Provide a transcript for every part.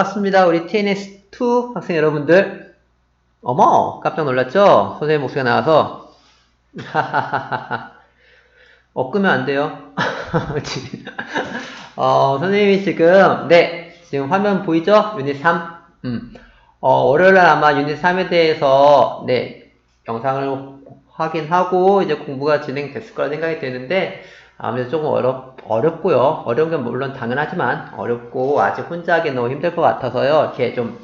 반갑습니다. 우리 TNS2 학생 여러분들. 어머, 깜짝 놀랐죠? 선생님 목소리가 나와서. 어, 끄면 안 돼요. 어, 선생님이 지금, 네, 지금 화면 보이죠? 유닛 3. 음. 어, 월요일날 아마 유닛 3에 대해서, 네, 영상을 확인하고 이제 공부가 진행됐을 거라 생각이 되는데, 아무래도 조금 어렵, 어렵고요. 어려운 건 물론 당연하지만, 어렵고, 아직 혼자 하기 너무 힘들 것 같아서요. 이렇게 좀,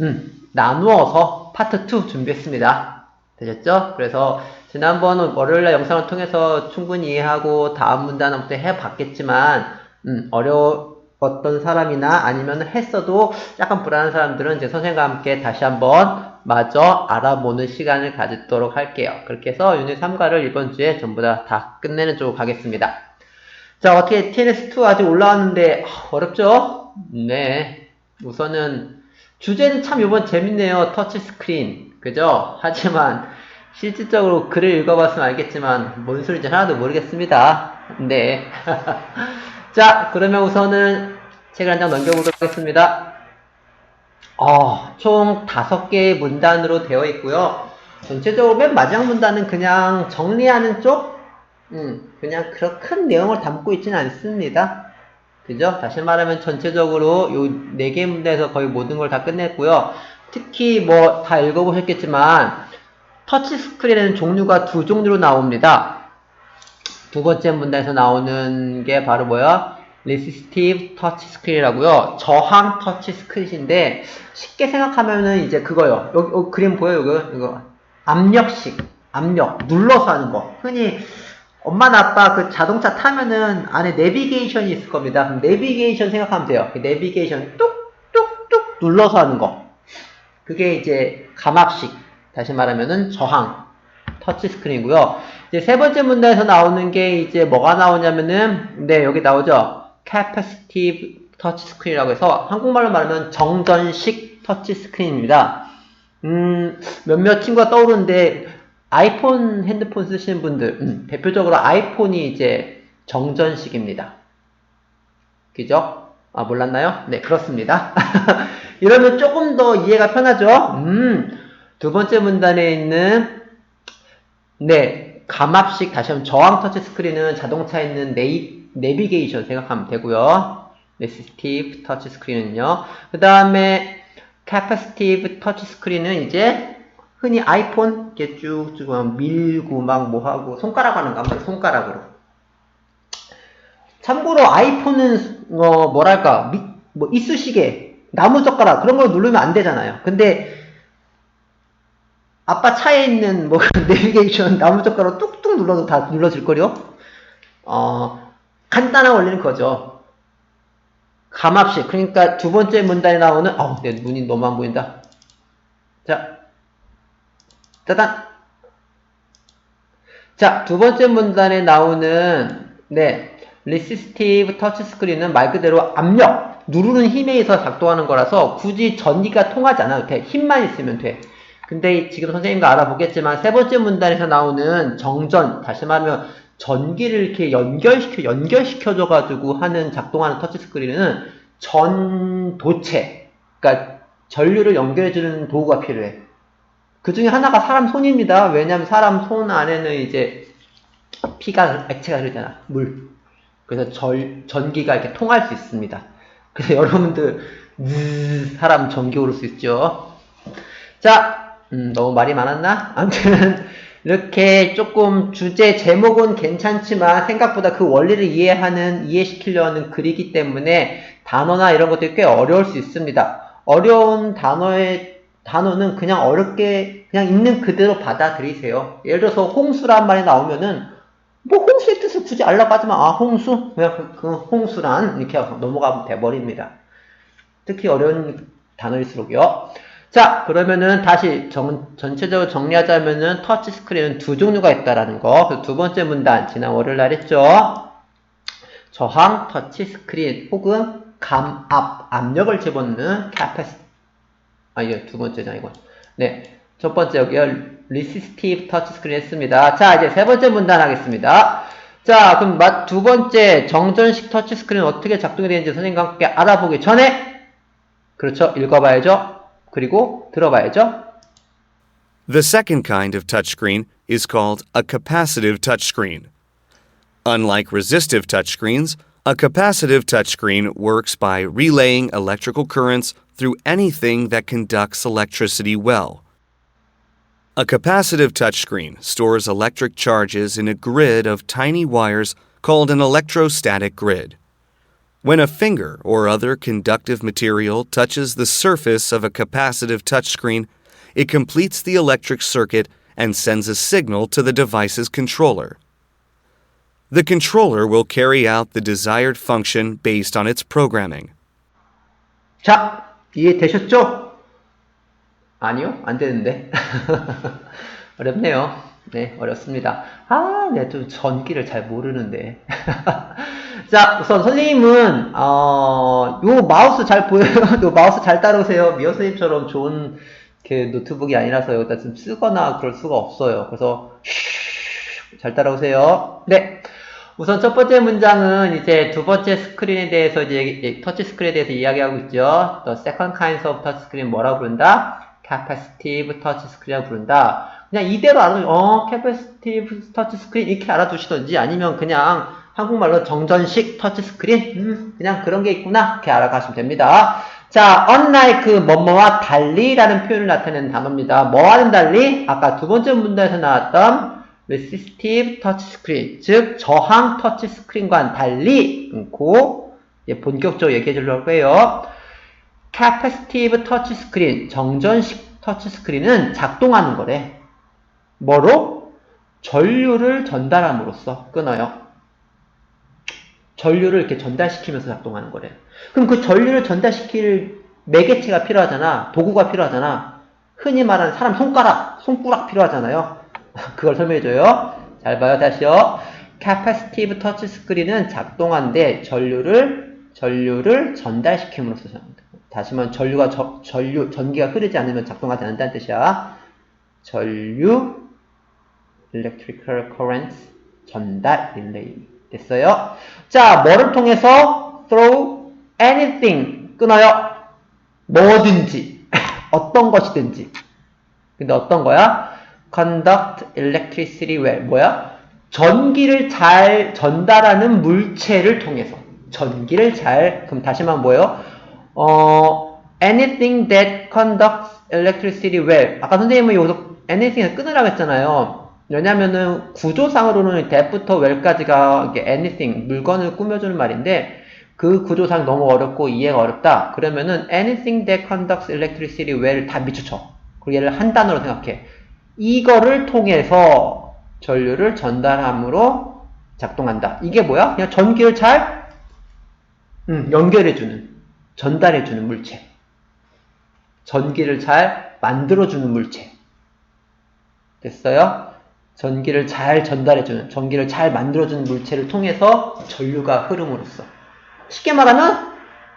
음, 나누어서 파트 2 준비했습니다. 되셨죠? 그래서, 지난번 월요일날 영상을 통해서 충분히 이해하고, 다음 문단부터 해봤겠지만, 음, 어려웠던 사람이나 아니면 했어도 약간 불안한 사람들은 이제 선생님과 함께 다시 한번 마저 알아보는 시간을 가지도록 할게요. 그렇게 해서 유닛 3과를 이번 주에 전부 다, 다 끝내는 쪽으로 가겠습니다. 자, 어떻게 TNS2 아직 올라왔는데 어렵죠? 네. 우선은 주제는 참 이번 재밌네요. 터치 스크린. 그죠? 하지만 실질적으로 글을 읽어봤으면 알겠지만 뭔 소리인지 하나도 모르겠습니다. 네. 자, 그러면 우선은 책을 한 장 넘겨보도록 하겠습니다. 어, 총 다섯 개의 문단으로 되어 있고요. 전체적으로 맨 마지막 문단은 그냥 정리하는 쪽, 음, 그냥 그런 큰 내용을 담고 있지는 않습니다. 그죠? 다시 말하면 전체적으로 요 네 개 문단에서 거의 모든 걸 다 끝냈고요. 특히 뭐 다 읽어보셨겠지만 터치 스크린에는 종류가 두 종류로 나옵니다. 두 번째 문단에서 나오는 게 바로 뭐야? Resistive Touch Screen이라고요. 저항 터치 스크린인데 쉽게 생각하면은 이제 그거요. 여기, 여기 그림 보여요, 이거? 이거 압력식, 압력 눌러서 하는 거. 흔히 엄마나 아빠 그 자동차 타면은 안에 내비게이션이 있을 겁니다. 그럼 내비게이션 생각하면 돼요. 그 내비게이션 뚝뚝뚝 눌러서 하는 거. 그게 이제 감압식. 다시 말하면은 저항 터치 스크린이고요. 이제 세 번째 문단에서 나오는 게 이제 뭐가 나오냐면은 네 여기 나오죠. Capacitive screen이라고 해서 한국말로 말하면 정전식 터치 스크린입니다. 음 몇몇 친구가 떠오르는데 아이폰 핸드폰 쓰시는 분들 음, 대표적으로 아이폰이 이제 정전식입니다. 그죠? 아 몰랐나요? 네 그렇습니다. 이러면 조금 더 이해가 편하죠? 음, 두 번째 문단에 있는 네 감압식 다시 한번 저항 터치 스크린은 자동차에 있는 네이, 내비게이션 생각하면 되고요. 레시스티브 터치 스크린은요. 그 다음에 캐파시티브 터치 스크린은 이제 흔히 아이폰 이렇게 쭉쭉 밀고 막 뭐 하고 손가락 하는 거 아무튼 손가락으로. 참고로 아이폰은 어 뭐랄까 미, 뭐 이쑤시개 나무젓가락 그런 걸 누르면 안 되잖아요. 근데 아빠 차에 있는 뭐 내비게이션 나무젓가락 뚝뚝 눌러도 다 눌러질걸요? 어, 간단한 원리는 그거죠. 감압식. 그러니까 두 번째 문단에 나오는, 어우, 내 눈이 너무 안 보인다. 자, 짜잔! 자, 두 번째 문단에 나오는, 네, touch screen은 말 그대로 압력, 누르는 힘에 의해서 작동하는 거라서 굳이 전기가 통하지 않아도 돼. 힘만 있으면 돼. 근데 지금 선생님과 알아보겠지만 세 번째 문단에서 나오는 정전, 다시 말하면 전기를 이렇게 연결시켜, 연결시켜줘 가지고 하는 작동하는 터치 스크린은 전도체, 그러니까 전류를 연결해 주는 도구가 필요해. 그 중에 하나가 사람 손입니다. 왜냐하면 사람 손 안에는 이제 피가, 액체가 흐르잖아. 물. 그래서 절, 전기가 이렇게 통할 수 있습니다. 그래서 여러분들, 음, 사람 전기 오를 수 있죠. 자, 음, 너무 말이 많았나? 아무튼 이렇게 조금 주제 제목은 괜찮지만 생각보다 그 원리를 이해하는 이해시키려는 글이기 때문에 단어나 이런 것들이 꽤 어려울 수 있습니다. 어려운 단어의 단어는 그냥 어렵게 그냥 있는 그대로 받아들이세요. 예를 들어서 홍수란 말이 나오면은 뭐 홍수의 뜻을 굳이 알라고 하지만 아 홍수 그냥 그, 그 홍수란 이렇게 넘어가면 돼버립니다. 특히 어려운 단어일수록요. 자, 그러면은 다시 정, 전체적으로 정리하자면은 터치 스크린은 두 종류가 있다라는 거. 두 번째 문단 지난 월요일 날 했죠. 저항 터치 스크린 혹은 감압 압력을 집어넣는 캐패시 아 이게 두 번째잖아 이건. 네. 첫 번째 여기요. resistive touch screen 했습니다. 자, 이제 세 번째 문단 하겠습니다. 자, 그럼 두 번째 정전식 터치 스크린 어떻게 작동이 되는지 선생님과 함께 알아보기 전에 그렇죠. 읽어봐야죠. 그리고 들어봐야죠. The second kind of touchscreen is called a capacitive touchscreen. Unlike resistive touchscreens, a capacitive touchscreen works by relaying electrical currents through anything that conducts electricity well. A capacitive touchscreen stores electric charges in a grid of tiny wires called an electrostatic grid. When a finger or other conductive material touches the surface of a capacitive touchscreen, it completes the electric circuit and sends a signal to the device's controller. The controller will carry out the desired function based on its programming. 자, 이해되셨죠? 아니요, 안 되는데. 어렵네요. 네, 어렵습니다. 아, 내가 좀 전기를 잘 모르는데. 자, 우선 선생님은, 어, 요 마우스 잘 보여요? 요 마우스 잘 따라오세요. 미어 선생님처럼 좋은 그 노트북이 아니라서 여기다 지금 쓰거나 그럴 수가 없어요. 그래서, 쉬, 잘 따라오세요. 네. 우선 첫 번째 문장은 이제 두 번째 스크린에 대해서 이제 터치 스크린에 대해서 이야기하고 있죠. The second kind of touch screen 뭐라고 부른다? capacitive touch screen이라고 부른다. 그냥 이대로 알아두, 어, capacitive touch screen 이렇게 알아두시던지 아니면 그냥 한국말로 정전식 터치 스크린? 음, 그냥 그런 게 있구나. 이렇게 알아가시면 됩니다. 자, unlike 뭐뭐와 달리라는 표현을 나타내는 단어입니다. 뭐와는 달리? 아까 두 번째 문단에서 나왔던 resistive touch screen, 즉 저항 터치 스크린과는 달리 고 본격적으로 얘기해 주려고 해요. capacitive touch screen, 정전식 터치 스크린은 작동하는 거래. 뭐로? 전류를 전달함으로써 끊어요. 전류를 이렇게 전달시키면서 작동하는 거래. 그럼 그 전류를 전달시킬 매개체가 필요하잖아. 도구가 필요하잖아. 흔히 말하는 사람 손가락, 손가락 필요하잖아요. 그걸 설명해줘요. 잘 봐요. 다시요. capacitive touch screen은 작동한데 전류를 전류를 전달시킴으로써 다시 말하면 전류가 저, 전류 전기가 흐르지 않으면 작동하지 않는다는 뜻이야. 전류 electrical current 전달 릴레이 됐어요. 자, 뭐를 통해서 through anything 끊어요. 뭐든지 어떤 것이든지. 근데 어떤 거야? conduct electricity well. 뭐야? 전기를 잘 전달하는 물체를 통해서. 전기를 잘, 그럼 다시 말하면 뭐예요? 어, anything that conducts electricity well. 아까 선생님은 여기서 anything을 끊으라고 했잖아요. 왜냐면은 구조상으로는 that부터 well까지가 anything, 물건을 꾸며주는 말인데 그 구조상 너무 어렵고 이해가 어렵다. 그러면은 anything that conducts electricity well 다 밑줄쳐. 그리고 얘를 한 단어로 생각해. 이거를 통해서 전류를 전달함으로 작동한다. 이게 뭐야? 그냥 전기를 잘 음, 연결해주는, 전달해주는 물체. 전기를 잘 만들어주는 물체. 됐어요? 전기를 잘 전달해주는, 전기를 잘 만들어주는 물체를 통해서 전류가 흐름으로써. 쉽게 말하면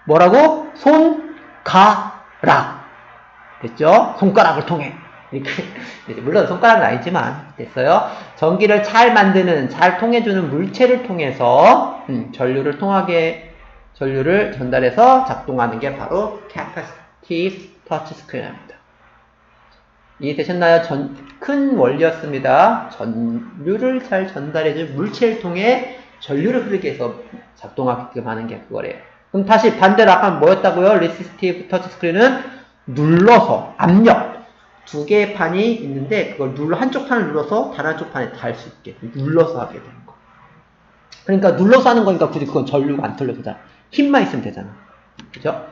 뭐라고? 손 가 락. 됐죠? 손가락을 통해. 이렇게 물론 손가락은 아니지만 됐어요. 전기를 잘 만드는, 잘 통해주는 물체를 통해서 음, 전류를 통하게 전류를 전달해서 작동하는 게 바로 capacitive touch screen입니다. 이해되셨나요? 전, 큰 원리였습니다. 전류를 잘 전달해줄 물체를 통해 전류를 흐르게 해서 작동하게끔 하는 게 그거래요. 그럼 다시 반대로 아까 뭐였다고요? touch screen은 눌러서 압력 두 개의 판이 있는데 그걸 눌러 한쪽 판을 눌러서 다른 한쪽 판에 닿을 수 있게 눌러서 하게 되는 거. 그러니까 눌러서 하는 거니까 굳이 그건 전류가 안 털려도 되잖아. 힘만 있으면 되잖아. 그죠?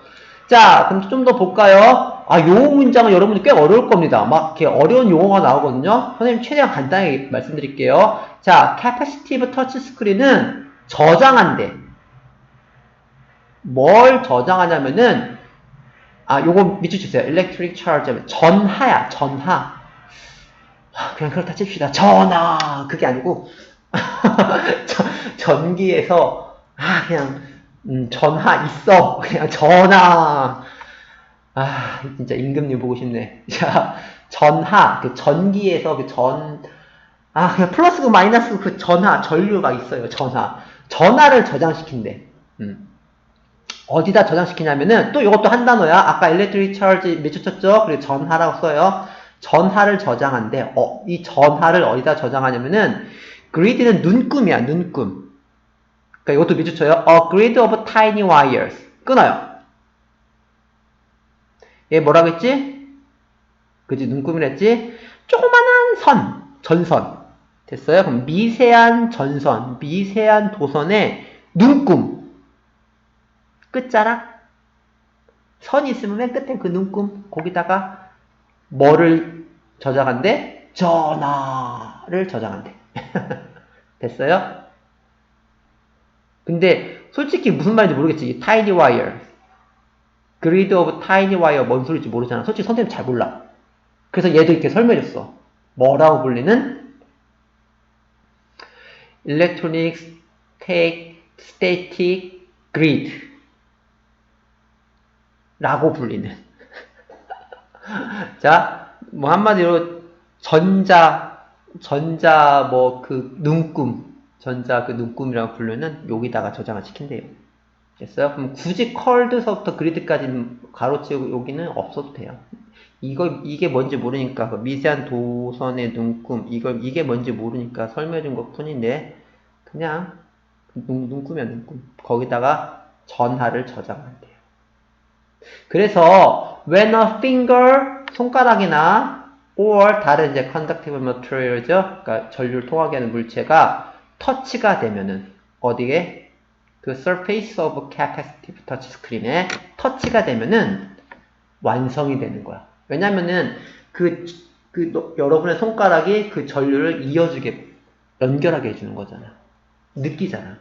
자, 그럼 좀 더 볼까요? 아, 요 문장은 여러분들 꽤 어려울 겁니다. 막 이렇게 어려운 용어가 나오거든요. 선생님 최대한 간단하게 말씀드릴게요. 자, capacitive touch screen은 저장한대. 뭘 저장하냐면은 아, 요거 밑줄 주세요. electric charge. 전하야, 전하. 그냥 그렇다 칩시다. 전하. 그게 아니고, 전기에서, 아, 그냥, 음, 전하 있어. 그냥 전하. 아, 진짜 임금님 보고 싶네. 자, 전하. 그 전기에서 그 전, 아, 그냥 플러스고 마이너스 그 전하, 전류가 있어요. 전하. 전하를 저장시킨대. 음. 어디다 저장시키냐면은 또 이것도 한 단어야. 아까 electric charge 몇초 쳤죠? 그리고 전하라고 써요. 전하를 저장한대. 어, 이 전하를 어디다 저장하냐면은 grid는 눈금이야, 눈금. 그러니까 이것도 몇초 쳐요? A grid of tiny wires. 끊어요. 얘 뭐라고 했지? 그지 눈금이랬지? 조그만한 선, 전선. 됐어요? 그럼 미세한 전선, 미세한 도선의 눈금. 끝자락. 선이 있으면 맨 끝에 그 눈금. 거기다가 뭐를 저장한대? 전화를 저장한대. 됐어요? 근데 솔직히 무슨 말인지 모르겠지. 이 grid of tiny wire 뭔 소리인지 모르잖아. 솔직히 선생님 잘 몰라. 그래서 얘도 이렇게 설명해줬어. 뭐라고 불리는? electronic static grid 라고 불리는 자, 뭐 한마디로 전자 전자 뭐 그 눈금 전자 그 눈금이라고 부르는 여기다가 저장을 시킨대요. 됐어요? 그럼 굳이 컬드서부터 그리드까지 가로치고 여기는 없어도 돼요. 이거 이게 뭔지 모르니까 그 미세한 도선의 눈금 이걸 이게 뭔지 모르니까 설명해 준 것 뿐인데 그냥 눈, 눈금이야 눈금 거기다가 전하를 저장하면 돼요. 그래서 when a finger 손가락이나 or 다른 이제 conductive material죠. 그러니까 전류를 통하게 하는 물체가 터치가 되면은 어디에 그 surface of capacitive touch screen에 터치가 되면은 완성이 되는 거야. 왜냐면은 그, 그 너- 여러분의 손가락이 그 전류를 이어주게 연결하게 해주는 거잖아. 느끼잖아.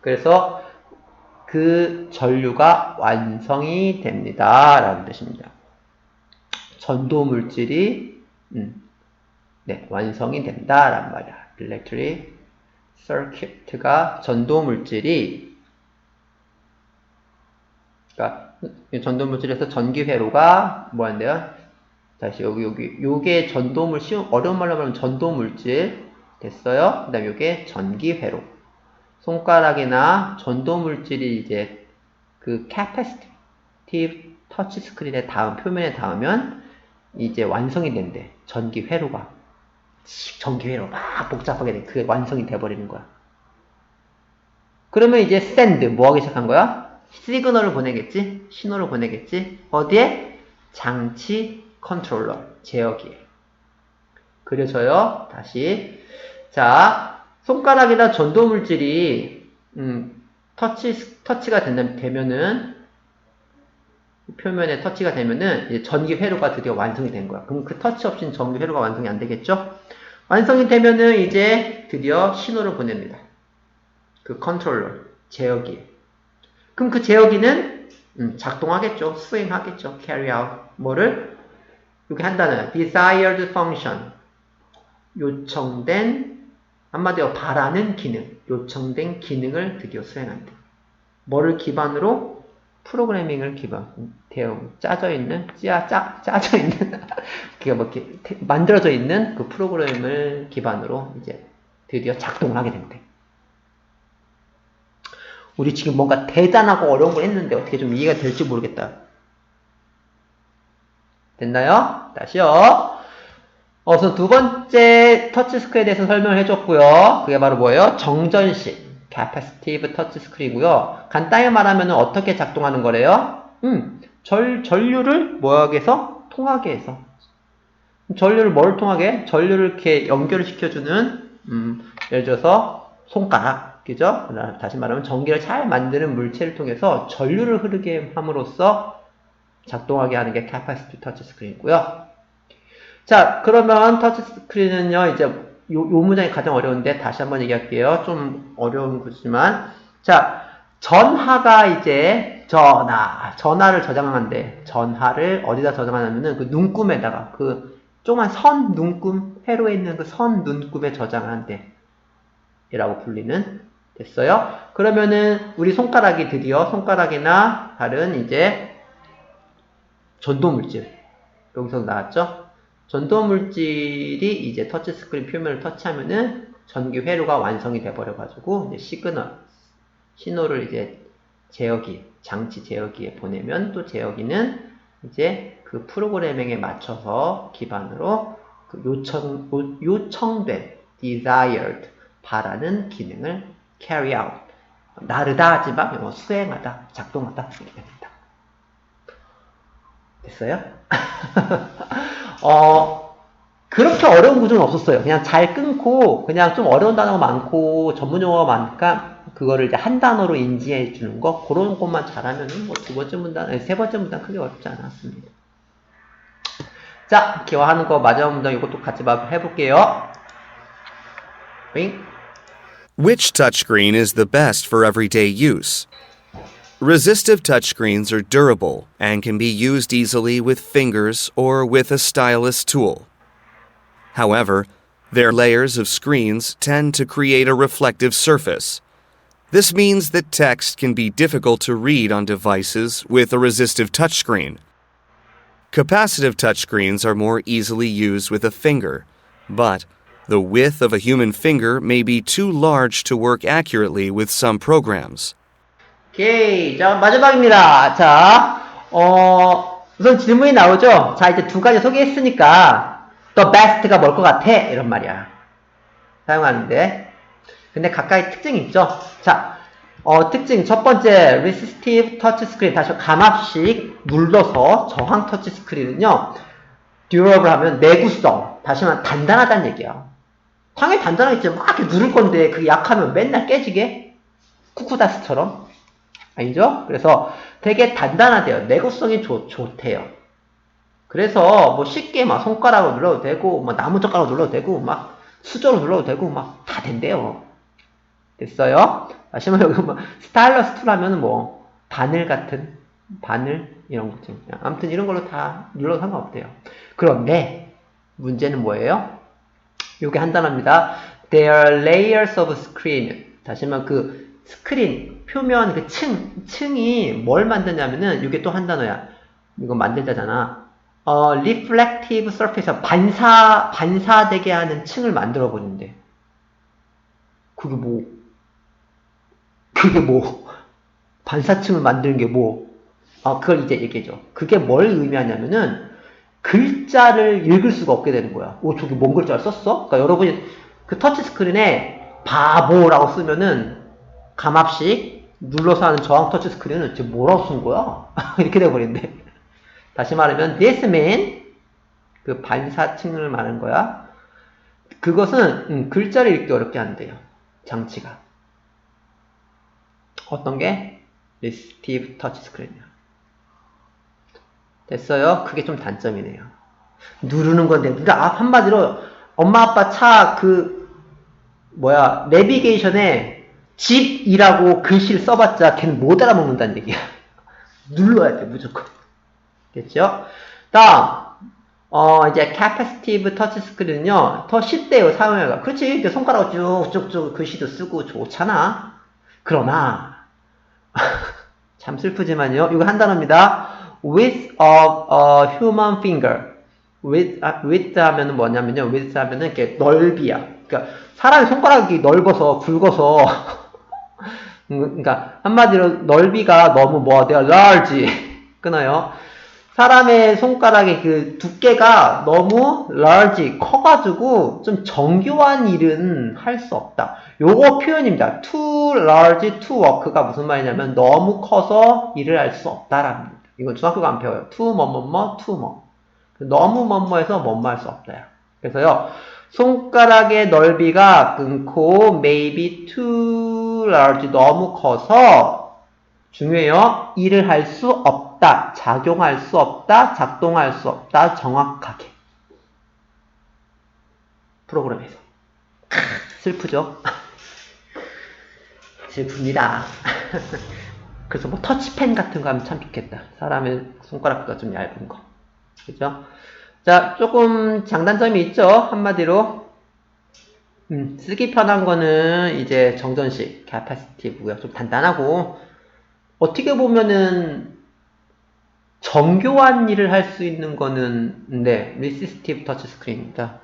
그래서 그 전류가 완성이 됩니다. 라는 뜻입니다. 전도 물질이 음, 네, 완성이 된다. 란 말이야. electric circuit가 전도 물질이 그러니까 이 전도 물질에서 전기 회로가 뭐한대요? 다시 여기 여기 요게 전도물 쉬운 어려운 말로 말하면 전도 물질 됐어요. 그다음 요게 전기 회로. 손가락이나 전도 물질이 이제 그 capacitive 터치 스크린에 닿은 표면에 닿으면 이제 완성이 된대. 전기 회로가 전기 회로 막 복잡하게 돼. 그게 완성이 돼 버리는 거야. 그러면 이제 send 뭐 하기 시작한 거야? 시그널을 보내겠지? 신호를 보내겠지? 어디에? 장치 컨트롤러 제어기에. 그려져요. 다시. 자, 손가락이나 전도 물질이 음, 터치 터치가 된다, 되면은 표면에 터치가 되면은 전기 회로가 드디어 완성이 된 거야. 그럼 그 터치 없이는 전기 회로가 완성이 안 되겠죠? 완성이 되면은 이제 드디어 신호를 보냅니다. 그 컨트롤러 제어기. 그럼 그 제어기는 음, 작동하겠죠. 수행하겠죠. carry out. 뭐를? 여기 한다는 desired function. 요청된 한마디로 바라는 기능, 요청된 기능을 드디어 수행한다. 뭐를 기반으로? 프로그래밍을 기반, 대응, 짜져 있는, 짜, 짜, 짜져 있는, 그게 뭐 이렇게 태- 만들어져 있는 그 프로그램을 기반으로 이제 드디어 작동을 하게 된대. 우리 지금 뭔가 대단하고 어려운 걸 했는데 어떻게 좀 이해가 될지 모르겠다. 됐나요? 다시요. 어, 우선 두 번째 터치 스크린에 대해서 설명을 해줬고요. 그게 바로 뭐예요? 정전식. Capacitive 터치 스크린이고요. 간단히 말하면 어떻게 작동하는 거래요? 음, 전, 전류를 뭐하게 해서? 통하게 해서. 전류를 뭘 통하게? 전류를 이렇게 연결을 시켜주는, 음, 예를 들어서 손가락, 그죠? 다시 말하면 전기를 잘 만드는 물체를 통해서 전류를 흐르게 함으로써 작동하게 하는 게 capacitive touch 스크린이고요. 자, 그러면 터치 스크린은요, 이제 요, 요 문장이 가장 어려운데 다시 한번 얘기할게요. 좀 어려운 거지만. 자, 전하가 이제 전하, 전하를 저장한대. 전하를 어디다 저장하냐면은 그 눈금에다가 그 조그만 선 눈금, 회로에 있는 그 선 눈금에 저장을 한대. 이라고 불리는 됐어요. 그러면은 우리 손가락이 드디어 손가락이나 다른 이제 전도 물질 여기서 나왔죠? 전도 물질이 이제 터치 스크린 표면을 터치하면은 전기 회로가 완성이 돼 버려 가지고 이제 시그널 신호를 이제 제어기 장치 제어기에 보내면 또 제어기는 이제 그 프로그래밍에 맞춰서 기반으로 그 요청, 요- 요청된 desired 바라는 기능을 carry out 나르다 하지만 영어 수행하다 작동하다 이렇게 됩니다. 됐어요? 어, 그렇게 어려운 구조는 없었어요. 그냥 잘 끊고, 그냥 좀 어려운 단어가 많고, 전문 용어가 많으니까, 그거를 이제 한 단어로 인지해 주는 거, 그런 것만 잘하면은, 뭐, 두 번째 문단, 아니, 세 번째 문단 크게 어렵지 않았습니다. 자, 기화하는 거, 마지막 문단 이것도 같이 봐- 해볼게요. 윙. Which touchscreen is the best for everyday use? Resistive touchscreens are durable and can be used easily with fingers or with a stylus tool. However, their layers of screens tend to create a reflective surface. This means that text can be difficult to read on devices with a resistive touchscreen. Capacitive touchscreens are more easily used with a finger, but the width of a human finger may be too large to work accurately with some programs. 오케이. 자, 마지막입니다. 자, 어, 우선 질문이 나오죠? 자, 이제 두 가지 소개했으니까, the best가 뭘 것 같아? 이런 말이야. 사용하는데. 근데 각각의 특징이 있죠? 자, 어, 특징. 첫 번째, resistive touch screen. 다시 감압식 눌러서 저항 터치 스크린은요, durable 하면 내구성. 다시 말하면 단단하다는 얘기야. 당연히 단단하겠지. 막 이렇게 누를 건데, 그게 약하면 맨날 깨지게? 쿠쿠다스처럼. 아니죠? 그래서 되게 단단하대요. 내구성이 좋, 좋대요. 그래서 뭐 쉽게 막 손가락으로 눌러도 되고, 뭐 나무젓가락으로 눌러도 되고, 막 수저로 눌러도 되고, 막 다 된대요. 됐어요? 다시 말해, 여기 뭐 스타일러스 툴 하면은 뭐 바늘 같은, 바늘? 이런 거죠. 아무튼 이런 걸로 다 눌러도 상관없대요. 그런데 문제는 뭐예요? 요게 한 단어입니다. There are layers of screen. 다시 말하면 그 스크린, 표면, 그 층, 층이 뭘 만드냐면은, 이게 또 한 단어야. 이거 만들자잖아. 어, reflective surface, 반사, 반사되게 하는 층을 만들어 버린대. 그게 뭐, 그게 뭐, 반사층을 만드는 게 뭐, 아, 그걸 이제 얘기해줘. 그게 뭘 의미하냐면은, 글자를 읽을 수가 없게 되는 거야. 오, 저기 뭔 글자를 썼어? 그러니까 여러분이 그 터치 스크린에 바보라고 쓰면은 감압식 눌러서 하는 저항 터치 스크린은 지금 뭐라고 쓴 거야? 이렇게 돼버린대. 다시 말하면 mean 그 반사층을 말하는 거야. 그것은 음, 글자를 읽기 어렵게 한대요. 장치가. 어떤 게? resistive touch screen이야. 됐어요? 그게 좀 단점이네요. 누르는 건데, 누가, 아, 한마디로, 엄마, 아빠 차, 그, 뭐야, 내비게이션에 집이라고 글씨를 써봤자 걔는 못 알아먹는다는 얘기야. 눌러야 돼, 무조건. 됐죠? 다음, 어, 이제 touch screen은요, 더 쉽대요, 사용하기가. 그렇지, 이렇게 손가락 쭉쭉쭉 글씨도 쓰고 좋잖아. 그러나, 참 슬프지만요, 이거 한 단어입니다. with of a human finger. with, 아, with 하면은 뭐냐면요. with 하면은 이렇게 넓이야. 그러니까 사람의 손가락이 넓어서 굵어서 음, 그러니까 한마디로 넓이가 너무 뭐가 돼요? large 끊어요. 사람의 손가락의 그 두께가 너무 large 커가지고 좀 정교한 일은 할 수 없다. 요거 표현입니다. too large to work가 무슨 말이냐면 너무 커서 일을 할 수 없다랍니다. 이건 중학교가 안 배워요. too 뭐뭐뭐 too 뭐. 너무 뭐뭐해서 뭐뭐 할 수 없다요. 그래서요. 손가락의 넓이가 끊고 maybe too large 너무 커서 중요해요. 일을 할 수 없다. 작용할 수 없다. 작동할 수 없다. 정확하게. 프로그램에서. 크, 슬프죠? 슬픕니다. 그래서 뭐 터치펜 같은 거 하면 참 좋겠다. 사람의 손가락보다 좀 얇은 거. 그죠? 자, 조금 장단점이 있죠? 한마디로. 음, 쓰기 편한 거는 이제 정전식, 캐파시티브고요. 좀 단단하고, 어떻게 보면은 정교한 일을 할 수 있는 거는, 네, 리시스티브 터치 스크린입니다.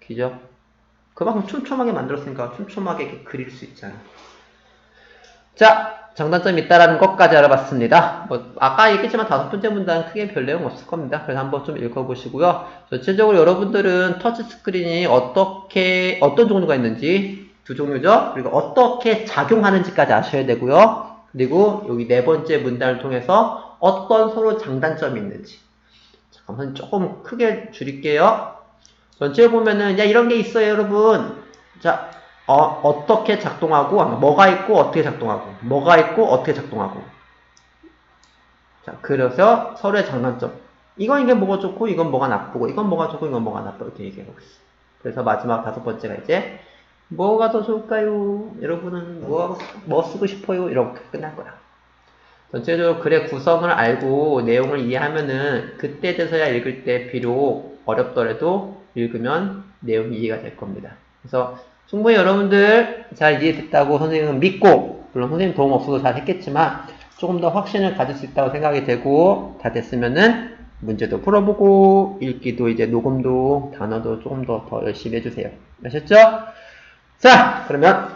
그죠? 그만큼 촘촘하게 만들었으니까 촘촘하게 그릴 수 있잖아. 자, 장단점이 있다라는 것까지 알아봤습니다. 뭐 아까 얘기했지만 다섯 번째 문단은 크게 별 내용 없을 겁니다. 그래서 한번 좀 읽어보시고요. 전체적으로 여러분들은 터치 스크린이 어떻게 어떤 종류가 있는지 두 종류죠. 그리고 어떻게 작용하는지까지 아셔야 되고요. 그리고 여기 네 번째 문단을 통해서 어떤 서로 장단점이 있는지. 잠깐만 조금 크게 줄일게요. 전체 보면은 야 이런 게 있어요, 여러분. 자, 어, 어떻게 작동하고, 뭐가 있고, 어떻게 작동하고, 뭐가 있고, 어떻게 작동하고. 자, 그래서 서로의 장단점. 이건 이게 뭐가 좋고, 이건 뭐가 나쁘고, 이건 뭐가 좋고, 이건 뭐가 나쁘고, 이렇게 얘기하고 있어. 그래서 마지막 다섯 번째가 이제, 뭐가 더 좋을까요? 여러분은 뭐, 뭐 쓰고 싶어요? 이렇게 끝날 거야. 전체적으로 글의 구성을 알고 내용을 이해하면은, 그때 돼서야 읽을 때 비록 어렵더라도 읽으면 내용이 이해가 될 겁니다. 그래서 충분히 여러분들 잘 이해됐다고 선생님은 믿고 물론 선생님 도움 없어도 잘 했겠지만 조금 더 확신을 가질 수 있다고 생각이 되고 다 됐으면은 문제도 풀어보고 읽기도 이제 녹음도 단어도 조금 더 더 열심히 해주세요 아셨죠? 자 그러면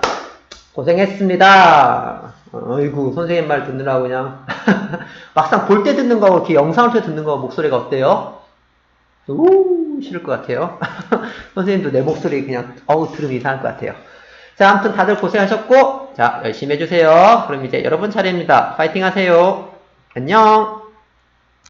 고생했습니다 어이구 선생님 말 듣느라고 그냥 막상 볼 때 듣는 거하고 이렇게 영상을 통해 듣는 거 목소리가 어때요? 우 싫을 것 같아요. 선생님도 내 목소리 그냥 어우 들으면 이상할 것 같아요. 자 아무튼 다들 고생하셨고 자 열심히 해주세요. 그럼 이제 여러분 차례입니다. 파이팅 하세요. 안녕.